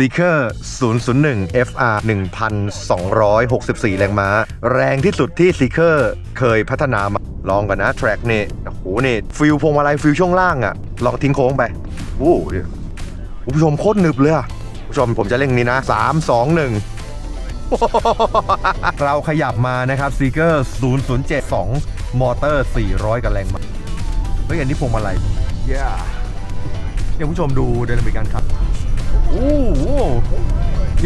Seeker 001 FR 1,264 แรงม้า แรงที่สุดที่ Seeker เคยพัฒนามา ลองกันนะ แทร็กนี่โอ้โหนี่ฟิลพวงมาลัยฟิลช่วงล่างอะลองทิ้งโค้งไปโอ้โหคุณผู้ชมโคตรหนึบเลยอะคุณผู้ชมผมจะเร่งนี้นะ 3 2 1เราขยับมานะครับ Seeker 0072 มอเตอร์ 400 กับแรงม้าเฮ้ย อันนี้พวงมาลัยเย้เดี๋ยวผู้ชมดูไดนามิกการขับ โอ้โหเ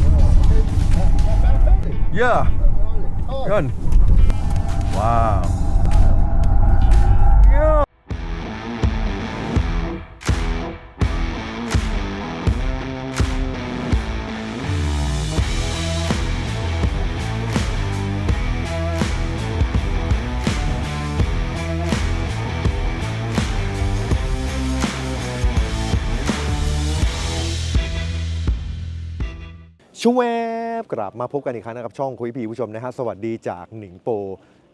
ช่วบกลับมาพบกันอีกครั้งนะครับ ช่องคุยพีผู้ชมนะฮะสวัสดีจากหนิงโป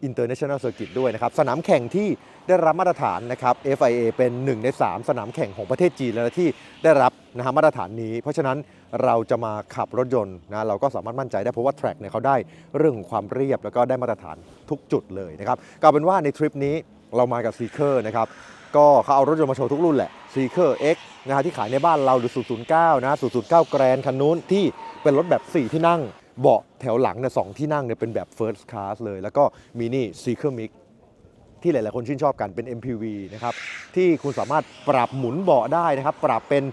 อินเตอร์เนชั่นแนลเซอร์กิตด้วยนะครับ สนามแข่งที่ได้รับมาตรฐานนะครับ FIA เป็น 1 ใน 3 สนามแข่งของประเทศจีนแล้วที่ได้รับนะฮะมาตรฐานนี้ เพราะฉะนั้นเราจะมาขับรถยนต์นะเราก็สามารถมั่นใจได้เพราะว่าแทร็กเนี่ยเขาได้เรื่องของความเรียบ แล้วก็ได้มาตรฐานทุกจุดเลยนะครับก็เอาเป็นว่าในทริปนี้เรามากับซีเคอร์นะครับก็เขาเอารถยนต์มาโชว์ทุกรุ่นแหละ Seeker X นะฮะที่ขายในบ้านเราหรือ009นะ009 แกรนคันนู้นที่ เป็นรถแบบ 4 ที่นั่ง เบาะแถวหลังเนี่ยสองที่นั่งเนี่ยเป็นแบบ First Class เลย แล้วก็มีนี่ Seeker Mix ที่หลาย ๆ คนชื่นชอบกันเป็น MPV นะครับ ที่คุณสามารถปรับหมุนเบาะได้นะครับ ปรับเป็น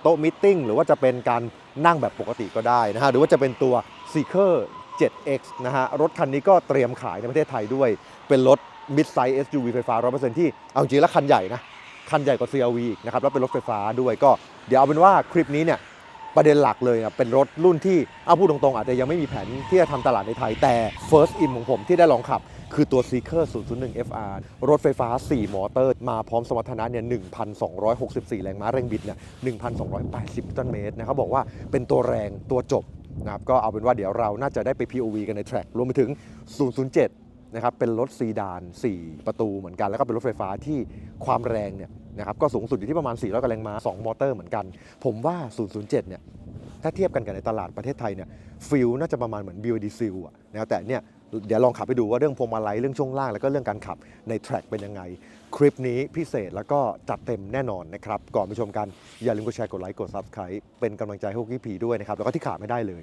โต๊ะมิทติ้งหรือว่าจะเป็นการนั่งแบบปกติก็ได้นะฮะหรือว่าจะเป็นตัว Seeker 7X นะฮะรถคันนี้ก็เตรียมขายในประเทศไทยด้วย เป็นรถ mid size SUV ไฟฟ้า 100%ที่เอาจริงแล้วคันใหญ่นะคันใหญ่กว่า CRV อีกนะครับแล้วเป็นรถไฟฟ้าด้วยก็เดี๋ยวเอาเป็นว่าคลิปนี้เนี่ย ประเด็นหลักเลยนะเป็นรถรุ่นที่เอาพูดตรงๆ อาจจะยังไม่มีแผนที่จะทำตลาดในไทย แต่ first in ของผมที่ได้ลองขับ คือตัว Seeker 001 FR รถไฟฟ้า 4 มอเตอร์ มาพร้อมสมรรถนะเนี่ย 1,264 แรงม้าแรงบิดเนี่ย 1,280นิวตันเมตรนะครับบอกว่าเป็นตัวแรงตัวจบนะครับก็เอาเป็นว่าเดี๋ยวเราน่าจะได้ไป POV กันในแทร็กรวมไปถึง 007นะครับเป็นรถซีดาน 4 ประตูเหมือนกัน แล้วก็เป็นรถไฟฟ้าที่ความแรงเนี่ย นะครับก็สูงสุดอยู่ที่ประมาณ 400กว่าแรงม้า 2 มอเตอร์เหมือนกัน ผมว่า 007 เนี่ย ถ้าเทียบกันกับในตลาดประเทศไทยเนี่ยฟิลน่าจะประมาณเหมือน BYD Seal อะนะแต่เนี่ยเดี๋ยวลองขับไปดูว่าเรื่องพวงมาลัยเรื่องช่วงล่าง แล้วก็เรื่องการขับในแทร็กเป็นยังไง คลิปนี้พิเศษแล้วก็จัดเต็มแน่นอนนะครับ ก่อนไปชมกัน อย่าลืมกดแชร์กดไลค์กด Subscribe เป็นกำลังใจให้พวกพี่ผีด้วยนะครับ แล้วก็ที่ขาดไม่ได้เลย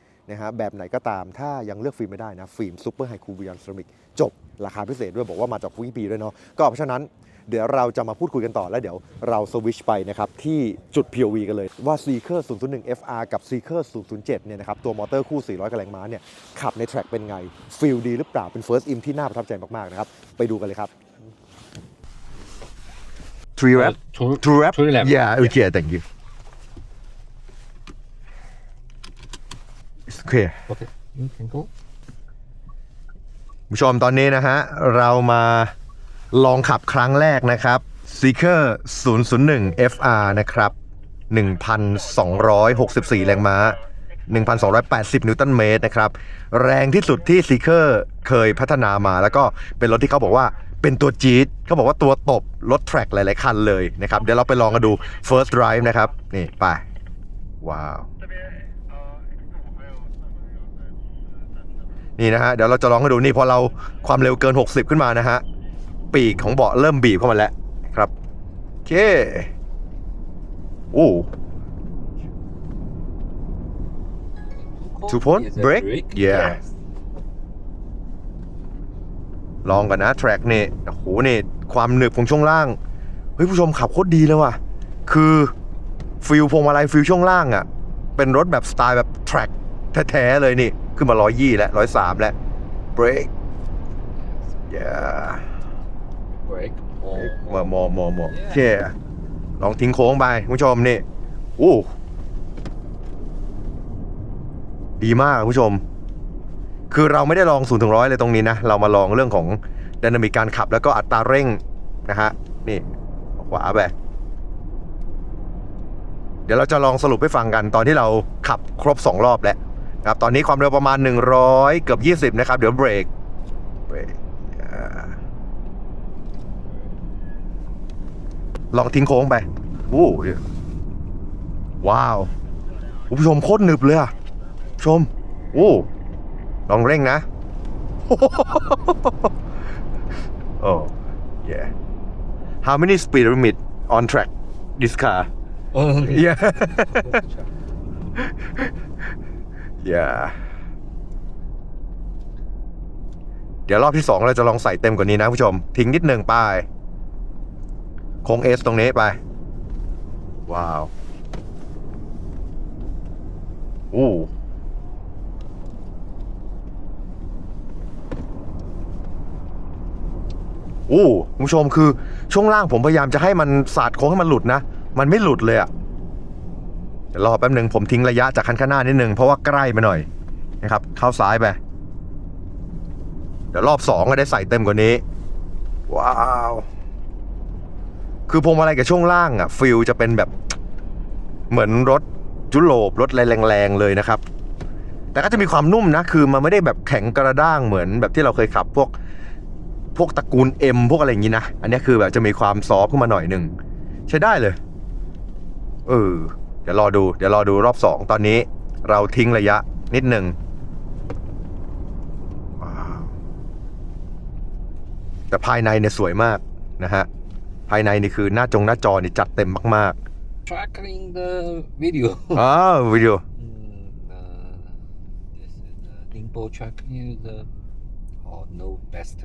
นะฮะแบบไหนก็ตามถ้ายังเลือกฟิล์มไม่ได้นะ ฟิล์มซูเปอร์ไฮคูบิยอนเซรามิกจบ ราคาพิเศษด้วยบอกว่ามาจากคุยปีด้วยเนาะก็เพราะฉะนั้นเดี๋ยวเราจะมาพูดคุยกันต่อ แล้วเดี๋ยวเราสวิชไปนะครับ ที่จุด POV กันเลยว่า Seeker 001 FR กับ Seeker 007 เนี่ยนะครับ ตัวมอเตอร์คู่ 400กว่าแรงม้าเนี่ยขับในแทร็กเป็นไงฟิลดีหรือเปล่าเป็น First Im ที่น่าประทับใจมาก ๆ นะครับ ไปดูกันเลยครับ Three Uh, two- True rap? True rap. Yeah, okay, thank you. It's okay. Okay, you can go. ผู้ชมตอนนี้นะฮะ เรามาลองขับครั้งแรกนะครับ Seeker 001 FR นะครับ 1,264 แรงม้า 1,280 นิวตันเมตรนะครับ แรงที่สุดที่ Seeker เคยพัฒนามา แล้วก็เป็นรถที่เขาบอกว่าเป็นตัวจี๊ดเขาบอกว่าตัวตบ รถแทร็กหลาย ๆ คันเลยนะครับ เดี๋ยวเราไปลองกันดู First Drive นะครับ นี่ ไป ว้าว นี่นะฮะเดี๋ยวเราจะลองให้ดูนี่พอเราความเร็วเกิน 60 ขึ้นมานะฮะปีกของเบาะเริ่มบีบเข้ามาแล้วครับโอเคโอ้ Two point Is that brake? Yeah. ลองกันนะแทร็กนี่โอ้โหนี่ความหนึบของช่วงล่าง เฮ้ยผู้ชมขับโคตรดีเลยว่ะ คือฟิลพวงมาลัยฟิลช่วงล่างอะ่ะ เป็นรถแบบสไตล์แบบแทร็กแท้ๆเลยนี่ ขึ้นมาร้อยยี่แล้วร้อยสามแล้วเบรก yeah Break. มอมอมอมอโอเคลองทิ้งโค้งไปคุณผู้ชมนี่อู้ดีมากคุณผู้ชม คือเราไม่ได้ลอง0ูนถึงร้อยเลยตรงนี้นะ เรามาลองเรื่องของดินามิกการขับแล้วก็อัตราเร่งนะฮะ นี่ ขวาไปเดี๋ยวเราจะลองสรุปให้ฟังกันตอนที่เราขับครบ2รอบแล้วนะ ครับตอนนี้ความเร็วประมาณ 100 เกือบ 20 นะครับ เดี๋ยวเบรกเบรกอ่าลองทิ้งโค้งไปโอ้เดี๋ยวว้าวคุณผู้ชมโคตรหนึบเลยอะชมโอ้ลองเร่งนะโอ้ yeah how many speed limit on track this car Oh, yeah yeah เดี๋ยวรอบที่สองเราจะลองใส่เต็มกว่านี้นะผู้ชม ทิ้งนิดหนึ่งไปโค้งเอสตรงนี้ไป ว้าวอู้อู้คุณผู้ชมคือช่วงล่างผมพยายามจะให้มันสาดโค้งให้มันหลุดนะ มันไม่หลุดเลยอะ เดี๋ยวรอแป๊บหนึ่งผมทิ้งระยะจากคันข้างหน้านิดนึงเพราะว่าใกล้ไปหน่อยนะครับเข้าซ้ายไปเดี๋ยวรอบสองก็ได้ใส่เต็มกว่านี้ ว้าว คือพวงมาลัยกับช่วงล่างอะฟิลจะเป็นแบบเหมือนรถยุโรปรถอะไรแรงๆเลยนะครับ แต่ก็จะมีความนุ่มนะ คือมันไม่ได้แบบแข็งกระด้างเหมือนแบบที่เราเคยขับพวกพวกตระกูล M พวกอะไรอย่างนี้นะ อันนี้คือแบบจะมีความซอฟขึ้นมาหน่อยหนึ่งใช้ได้เลย เออ เดี๋ยวรอดู เดี๋ยวรอดูรอบสองตอนนี้เราทิ้งระยะนิดหนึ่งว้าวแต่ภายในเนี่ยสวยมากนะฮะ ภายในนี่คือหน้าจงหน้าจอนี่จัดเต็มมาก tracking the video. ๆอ๋อวิดีโอ Mm, uh, this is the Ningbo tracking the oh no best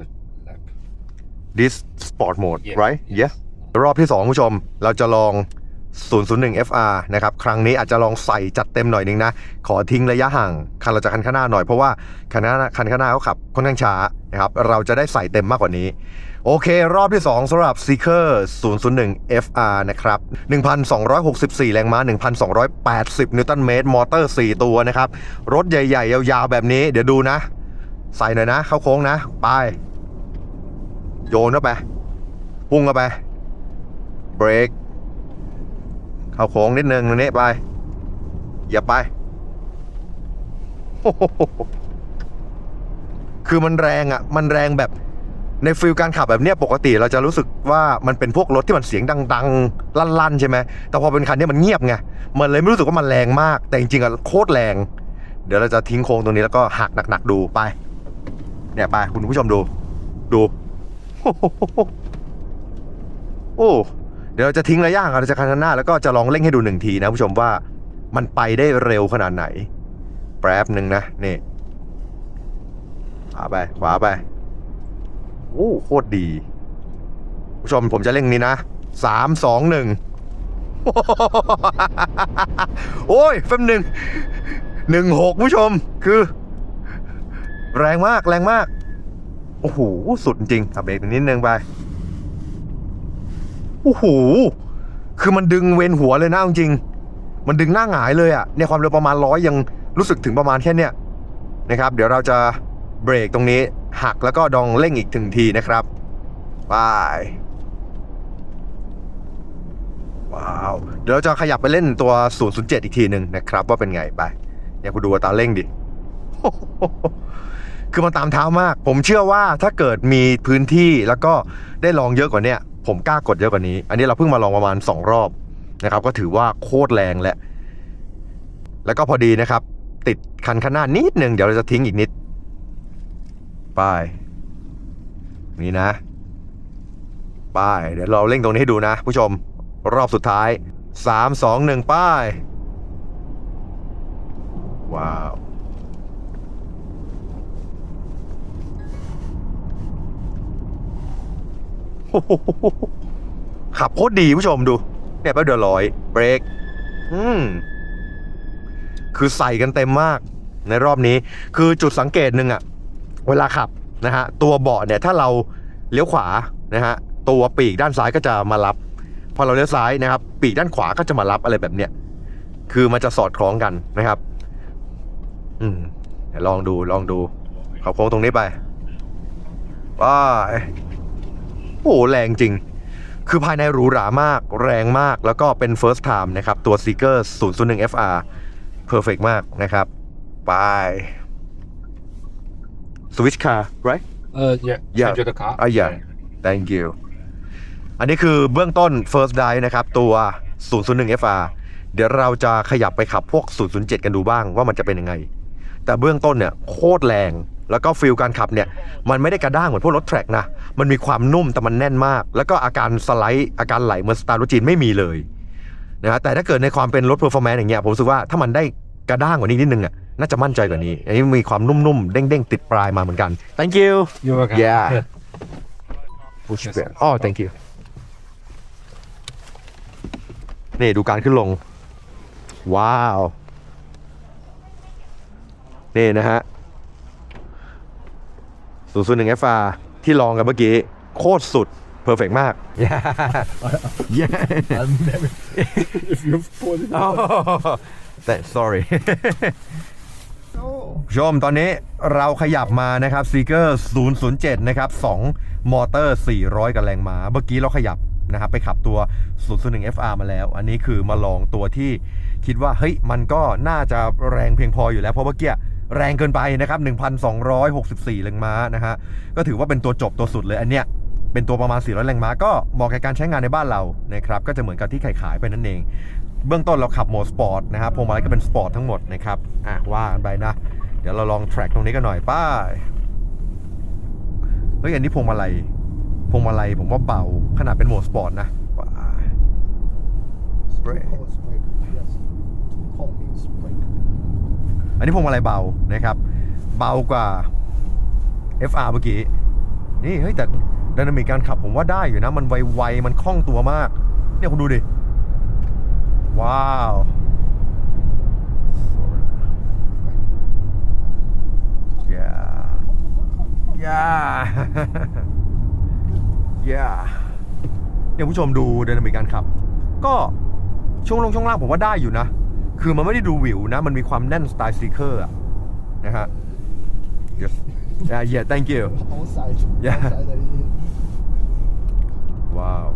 lap. this sport mode Yes, right yes. yeah รอบที่ 2 ผู้ชม เราจะลอง 001 FR นะครับ ครั้งนี้อาจจะลองใส่จัดเต็มหน่อยนึงนะ ขอทิ้งระยะห่างคันเราจะคันข้างหน้าหน่อยเพราะว่าคันข้างหน้าคันข้างหน้าเขาขับค่อนข้างช้านะครับ เราจะได้ใส่เต็มมากกว่านี้ โอเค รอบที่ 2สำหรับ Seeker 001 FR นะครับ 1,264 แรงม้า 1,280 นิวตันเมตร มอเตอร์ 4 ตัวนะครับ รถใหญ่ ๆ ยาวๆ แบบนี้ เดี๋ยวดูนะ ใส่หน่อยนะ เข้าโค้งนะ ไป โยนเข้าไป พุ่งเข้าไป เบรก เข้าโค้งนิดนึงตรงนี้ไปอย่าไป คือมันแรงอะ มันแรงแบบในฟิลการขับแบบเนี้ยปกติเราจะรู้สึกว่ามันเป็นพวกรถที่มันเสียงดังๆ ลั่นๆ ใช่ไหม แต่พอเป็นคันนี้มันเงียบไง มันเลยไม่รู้สึกว่ามันแรงมาก แต่จริงๆอะโคตรแรง เดี๋ยวเราจะทิ้งโค้งตรงนี้แล้วก็หักหนักๆดูไป เนี่ยไปคุณผู้ชมดู ดู โอ้ เดี๋ยวเราจะทิ้งระยะห่างเราจะคันหน้าแล้วก็จะลองเร่งให้ดูหนึ่งทีนะผู้ชมว่ามันไปได้เร็วขนาดไหน แป๊บหนึ่งนะนี่ขวาไปขวาไปโอ้โคตรดี ผู้ชมผมจะเร่งนี้นะสามสองหนึ่งโอ้ยแป๊บหนึ่งหนึ่งหกผู้ชมคือ แรงมากแรงมาก โอ้โห สุดจริงขับเบรกนิดนึงไป โอ้โหคือมันดึงเวนหัวเลยนะจริง มันดึงหน้าหงายเลยอะ่ะเนี่ยความเร็วประมาณร้อยยังรู้สึกถึงประมาณแค่เนี้ยนะครับ เดี๋ยวเราจะเบรกตรงนี้หักแล้วก็ดองเร่งอีกถึงทีนะครับไปว้าว เดี๋ยวเราจะขยับไปเล่นตัว 007 อีกทีหนึ่งนะครับ ว่าเป็นไงไปเนี่ยคุณดูตาเร่งดิ คือมันตามเท้ามาก ผมเชื่อว่าถ้าเกิดมีพื้นที่แล้วก็ได้ลองเยอะกว่าเนี้ย ผมกล้ากดเยอะกว่านี้ อันนี้เราเพิ่งมาลองประมาณ 2 รอบนะครับ ก็ถือว่าโคตรแรงและ แล้วก็พอดีนะครับ ติดคันข้างหน้านิดหนึ่งเดี๋ยวเราจะทิ้งอีกนิดไปนี่นะไปเดี๋ยวเราเร่งตรงนี้ให้ดูนะ ผู้ชมรอบสุดท้าย 3 2 1 ป้าย ว้าว ขับโคตรดีผู้ชมดูเนี่ยแป๊บเดียวร้อยเบรกอืมคือใส่กันเต็มมากในรอบนี้ คือจุดสังเกตหนึ่งอะเวลาขับนะฮะตัวเบาะเนี่ยถ้าเราเลี้ยวขวานะฮะตัวปีกด้านซ้ายก็จะมารับ พอเราเลี้ยวซ้ายนะครับ ปีกด้านขวาก็จะมารับอะไรแบบเนี้ยคือมันจะสอดคล้องกันนะครับ อืมลองดูลองดูขับโค้งตรงนี้ไปว้าย โอ้โหแรงจริง คือภายในหรูหรามาก แรงมาก แล้วก็เป็น first time นะครับ ตัว Seeker 001 FR perfect มากนะครับไป switch car right Uh, yeah. Yeah. Enter the car. อะ yeah thank you อันนี้คือเบื้องต้น first dive นะครับ ตัว 001 FR เดี๋ยวเราจะขยับไปขับพวก 007 กันดูบ้างว่ามันจะเป็นยังไง แต่เบื้องต้นเนี่ยโคตรแรง แล้วก็ฟิลการขับเนี่ยมันไม่ได้กระด้างเหมือนพวกรถแทร็กนะ มันมีความนุ่มแต่มันแน่นมาก แล้วก็อาการสไลด์อาการไหลเหมือนสตาร์รถจีนไม่มีเลยนะฮะแต่ถ้าเกิดในความเป็นรถเพอร์ฟอร์แมนซ์อย่างเงี้ยผมรู้สึกว่าถ้ามันได้กระด้างกว่านี้นิดนึงอะน่าจะมั่นใจกว่านี้อันนี้มีความนุ่มๆเด้งๆติดปลายมาเหมือนกัน thank you You're welcome. Yeah. push back อ๋อ thank you นี่ดูการขึ้นลง ว้าว นี่นะฮะ 001 FR ที่ลองกันเมื่อกี้ โคตรสุดเพอร์เฟกมาก yeah yeah I'm never. if you put it. oh that sorry Oh. ชมตอนนี้เราขยับมานะครับ Seeker 007 นะครับ 2 มอเตอร์ 400 กับแรงม้า เมื่อกี้เราขยับนะครับ ไปขับตัว 001 FR มาแล้ว อันนี้คือมาลองตัวที่คิดว่า เฮ้ย มันก็น่าจะแรงเพียงพออยู่แล้ว เพราะเมื่อกี้ แรงเกินไปนะครับ 1,264 แรงม้านะฮะ ก็ถือว่าเป็นตัวจบตัวสุดเลยอันเนี้ย เป็นตัวประมาณ 400 แรงม้า ก็เหมาะกับการใช้งานในบ้านเรานะครับ ก็จะเหมือนกับที่ขายขายไปนั่นเอง เบื้องต้นเราขับโหมดสปอร์ตนะครับ พวงมาลัยก็เป็นสปอร์ตทั้งหมดนะครับ อะว่ากันไปนะ เดี๋ยวเราลองแทร็กตรงนี้กันหน่อยป้ายเฮ้ยอันนี้พวงมาลัย พวงมาลัยผมว่าเบา ขนาดเป็นโหมดสปอร์ตนะป้าย Brake. อันนี้พวงมาลัยเบานะครับ เบากว่า FR เมื่อกี้ นี่เฮ้ยแต่ดินามิกการขับผมว่าได้อยู่นะ มันไวๆมันคล่องตัวมาก เนี่ยคุณดูดิ ว้าว yeah yeah yeah เนี่ยผู้ชมดูดินามิกการขับ ก็ช่วงลงช่วงล่างผมว่าได้อยู่นะ คือมันไม่ได้ดูหวิวนะ มันมีความแน่นสไตล์ซีเคอร์อะนะฮะ yes yeah yeah thank you Outside. Yeah. Outside. uh, in- ว้าว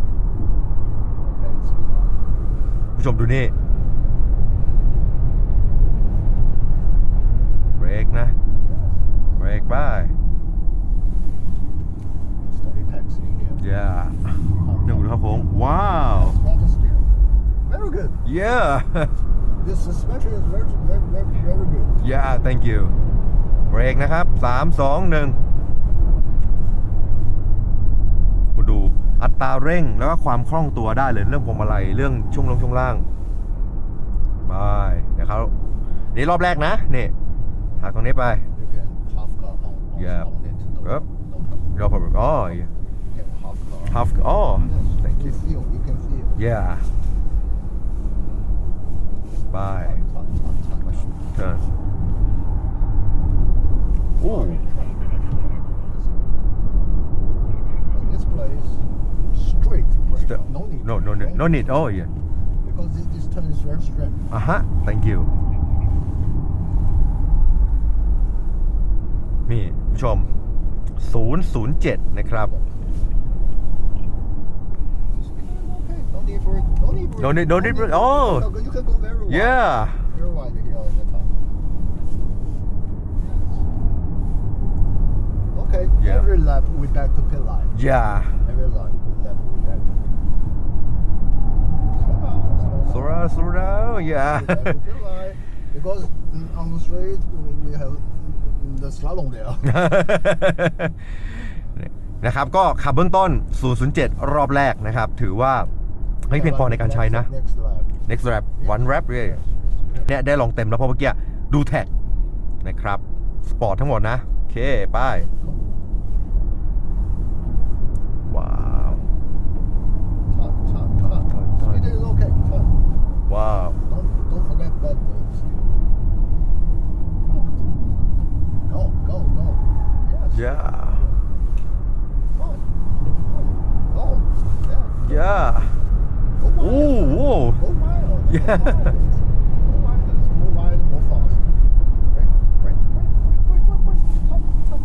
Okay, so, uh, ผู้ชมดูนี่เบรกนะเบรกไป Steady taxi here. yeah นี่คุณครับผมว้าว Small to steer. Very good. yeah This suspension is very, very, very, very good. yeah thank you เบรกนะครับ3 2 1คุณดูอัตราเร่งแล้วก็ความคล่องตัวได้เลยเรื่องพวงมาลัยเรื่องช่วงลงช่วงล่างไปนะครับนี่รอบแรกนะนี่หักตรงนี้ไป You can half car on, on, Yeah. on it. No, Yep. no problem. รอบผมอ๋อ You can half car. half อ๋อ Yes. thank You you feel. You can feel. yeah ไป Turn, turn, turn, turn. turn อู้ In this place, straight brake. St- no need. no no no no need oh yeah Because this, this turn is very straight. อะฮะ thank you นี่ผู้ชม 007 นะครับ Okay, no need for it. No need for No it. need- no need for it. You Oh. Can go- You can go very wide. yeah Very wide here in the top. Yes. Okay, Yeah. every lap we back to pit line. yeah Every line lap we back to pit Slow down, slow down. slow down slow down We yeah back to pit line. Because mm, on the straight we, we have mm, the slalom there. นะครับก็ขับเบื้องต้น 007 รอบแรกนะครับ ถือว่าเฮ้ยเพียงพอในการใช้นะ Next lap. Next rap one rap เลย Yes. เนี่ยได้ลองเต็มแล้วเพราะเมื่อกี้ดูแท็กนะครับ สปอร์ตทั้งหมดนะ โอเค ป้ายว Turn, turn, turn. Turn, Oh, whoa. Go mild. Yeah. Go mild. Go mild. Go fast. Right, right, right, right, right, Top, top.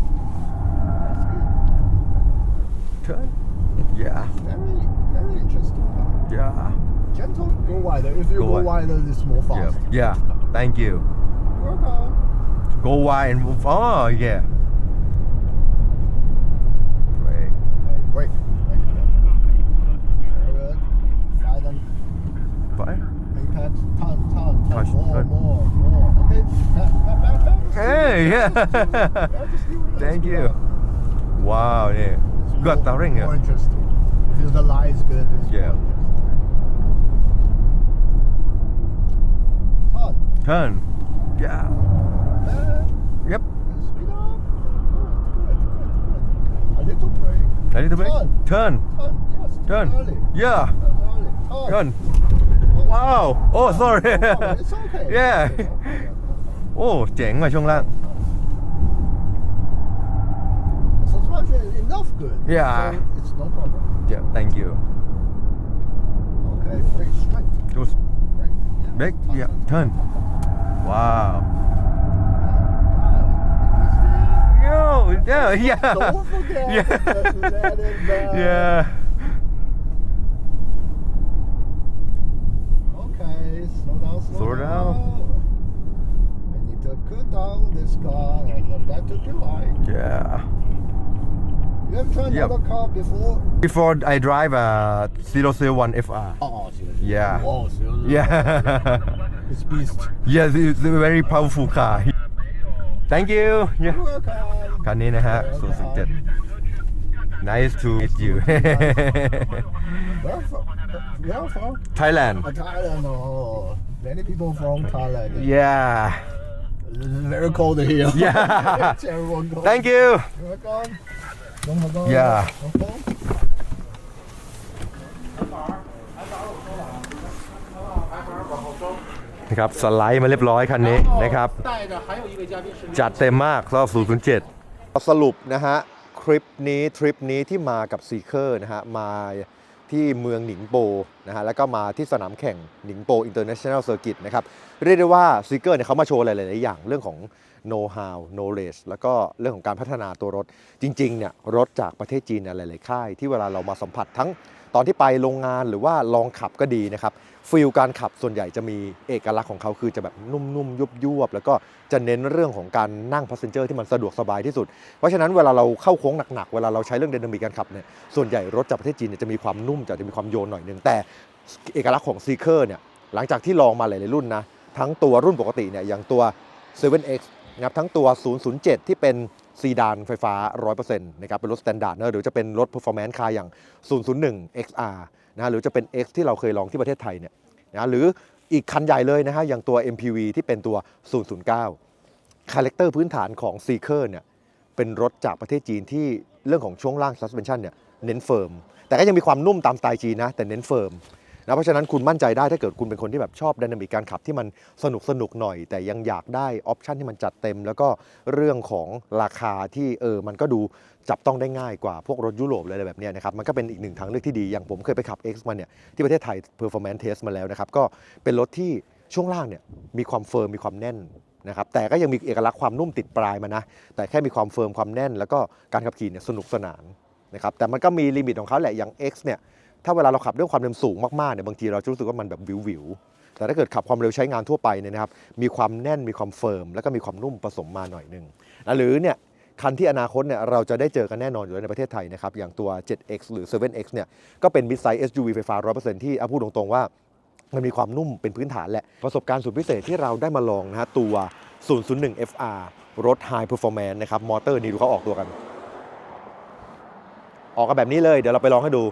That's good. Yeah. Very, very interesting. Yeah. Gentle, go wider. If you go, go wider, it's more fast. Yeah. yeah. Thank you. Go wide and move. Oh, yeah. Turn, turn, turn. Touch, more, turn. more, more. Okay. Back, back, back, back. Hey, yeah. Yeah, just leave it. Thank you. wow, yeah. It's Got more- the ring, More yeah. interesting. If the lie is good, it's Yeah. more. Turn. Turn. Yeah. Back. Yep. Speed up. Good, good, good, good. A little brake. A little bit. Turn. Turn. Turn. Yes. Turn. Early. Yeah. Too early. Turn. Turn. Wow. Oh, sorry. Oh, it's okay. yeah. It's okay. โอ้ เจ๋งว่ะช่วงล่าง The suspension is enough good. Yeah. So it's no problem. Yeah thank you Okay, brake straight. Just Brake. Yeah. back Turn, yeah turn, turn wow turn. yo yeah yeah Don't forget yeah to let it down. yeah slow down, slow, Slow down. I need to cool down this car and the battery light. yeah You have tried Yep. another car before? before I drive a 001 FR Oh, seriously? Yeah. Oh, seriously? yeah It's beast. yes it's a very powerful car thank you yeah You're welcome. คันนี้นะฮะ007 nice to meet you Where from? Where from? Thailand Uh, Thailand. Oh, Many people from Thailand. yeah It's very cold here. Yeah. Everyone cold. thank you You're welcome. Don't forget. Yeah. Okay. นะครับสไลด์มาเรียบร้อยคันนี้นะครับ จัดเต็มมากสำหรับ007 สรุปนะฮะ คลิปนี้ ทริปนี้ที่มากับซีเคอร์นะฮะ มา ที่เมืองหนิงโปนะฮะแล้วก็มาที่สนามแข่งหนิงโปอินเตอร์เนชั่นแนลเซอร์กิตนะครับเรียกได้ว่าซีเกอร์เนี่ยเขามาโชว์หลายๆอย่างเรื่องของ know how knowledge แล้วก็เรื่องของการพัฒนาตัวรถ จริงๆเนี่ยรถจากประเทศจีนเนี่ยหลายๆค่าย ที่เวลาเรามาสัมผัสทั้งตอนที่ไปโรงงานหรือว่าลองขับก็ดีนะครับ ฟิลการขับส่วนใหญ่จะมีเอกลักษณ์ของเขาคือจะแบบนุ่มๆ ยุบๆแล้วก็จะเน้นเรื่องของการนั่งพาสเซนเจอร์ที่มันสะดวกสบายที่สุด เพราะฉะนั้นเวลาเราเข้าโค้งหนักๆ เวลาเราใช้เรื่องไดนามิกการขับเนี่ยส่วนใหญ่รถจากประเทศจีนเนี่ยจะมีความนุ่มจะมีความโยนหน่อยนึงแต่เอกลักษณ์ของซีเคอร์เนี่ยหลังจากที่ลองมาหลายๆรุ่นนะทั้งตัวรุ่นปกติเนี่ยอย่างตัว 7X นะครับทั้งตัว 007 ที่เป็นซีดานไฟฟ้า 100%นะครับเป็นรถสแตนดาร์ดเนอะหรือจะเป็นรถ performance car อย่าง 001 XR นะหรือจะเป็น X ที่เราเคยลองที่ประเทศไทยเนี่ยนะหรืออีกคันใหญ่เลยนะฮะอย่างตัว MPV ที่เป็นตัว 009 คาแรคเตอร์พื้นฐานของ Seeker เนี่ยเป็นรถจากประเทศจีนที่เรื่องของช่วงล่าง suspension เนี่ยเน้นเฟิร์มแต่ก็ยังมีความนุ่มตามสไตล์จีนนะ แต่เน้นเฟิร์ม นะเพราะฉะนั้นคุณมั่นใจได้ถ้าเกิดคุณเป็นคนที่แบบชอบไดนามิกการขับที่มันสนุกสนุกหน่อย แต่ยังอยากได้ออปชันที่มันจัดเต็ม แล้วก็เรื่องของราคาที่เออมันก็ดูจับต้องได้ง่ายกว่าพวกรถยุโรปอะไรแบบนี้นะครับ มันก็เป็นอีกหนึ่งทางเลือกที่ดี อย่างผมเคยไปขับ X มาเนี่ยที่ประเทศไทย performance test มาแล้วนะครับ ก็เป็นรถที่ช่วงล่างเนี่ยมีความเฟิร์มมีความแน่นนะครับแต่ก็ยังมีเอกลักษณ์ความนุ่มติดปลายมานะ แต่แค่มีความเฟิร์มความแน่น แล้วก็การขับขี่เนี่ยสนุกสนานนะครับแต่มันก็มีลิมิตของเขาแหละอย่าง X เนี่ย ถ้าเวลาเราขับด้วยความเร็วสูงมากๆเนี่ยบางทีเราจะรู้สึกว่ามันแบบวิวๆแต่ถ้าเกิดขับความเร็วใช้งานทั่วไปเนี่ยนะครับมีความแน่นมีความเฟิร์มแล้วก็มีความนุ่มผสมมาหน่อยหนึงนะหรือเนี่ยคันที่อนาคตเนี่ยเราจะได้เจอกันแน่นอนอยู่แล้วในประเทศไทยนะครับอย่างตัว 7X หรือ 7X เนี่ยก็เป็น mid size SUV ไฟฟ้า 100%ที่เอาพูดตรงๆว่ามันมีความนุ่มเป็นพื้นฐานแหละ ประสบการณ์สุดพิเศษที่เราได้มาลองนะฮะตัว 001 FR รถ High Performance นะครับ มอเตอร์นี่ดูเขาออกตัวกัน ออกกันแบบนี้เลย เดี๋ยวเราไปลองให้ดู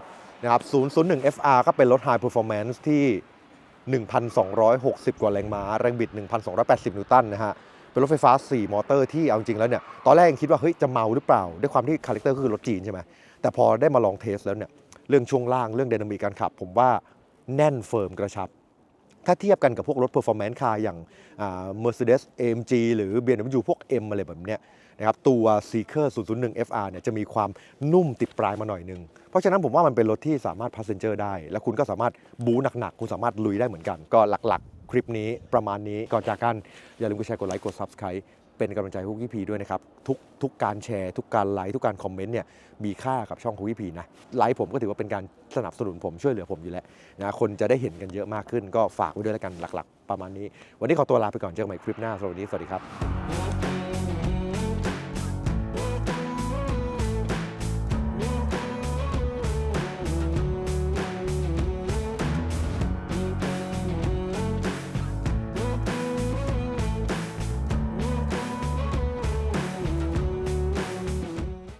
นะครับ 001 FR ก็เป็นรถ High Performance ที่ 1,260 กว่าแรงม้า แรงบิด 1,280 นิวตันนะฮะ เป็นรถไฟฟ้า 4 มอเตอร์ที่เอาจริงแล้วเนี่ย ตอนแรกยังคิดว่าเฮ้ยจะเมาหรือเปล่า ด้วยความที่คาแรคเตอร์ก็คือรถจีนใช่ไหม แต่พอได้มาลองเทสแล้วเนี่ย เรื่องช่วงล่าง เรื่องไดนามิกการขับ ผมว่าแน่นเฟิร์มกระชับ ถ้าเทียบกันกับพวกรถ performance car อย่างอ่า Mercedes AMG หรือ BMW พวก M อะไรแบบเนี้ยนะครับ ตัว Seeker 001 FR เนี่ยจะมีความนุ่มติดปลายมาหน่อยนึง เพราะฉะนั้นผมว่ามันเป็นรถที่สามารถ passenger ได้ แล้วคุณก็สามารถบู๊หนักๆ คุณสามารถลุยได้เหมือนกัน ก็หลักๆ คลิปนี้ประมาณนี้ก่อนจากกัน อย่าลืมกดแชร์กดไลค์กด subscribe เป็นกำลังใจให้คุกกี้พีด้วยนะครับ ทุกทุกการแชร์ ทุกการไลค์ทุกการคอมเมนต์เนี่ยมีค่ากับช่องคุกกี้พีนะไลค์ผมก็ถือว่าเป็นการสนับสนุนผมช่วยเหลือผมอยู่แล้วนะคนจะได้เห็นกันเยอะมากขึ้น ก็ฝากไว้ด้วยแล้วกันหลัก ๆ ประมาณนี้ วันนี้ขอตัวลาไปก่อนเจอกันใหม่คลิปหน้าสวันนี้สวัสดีครับ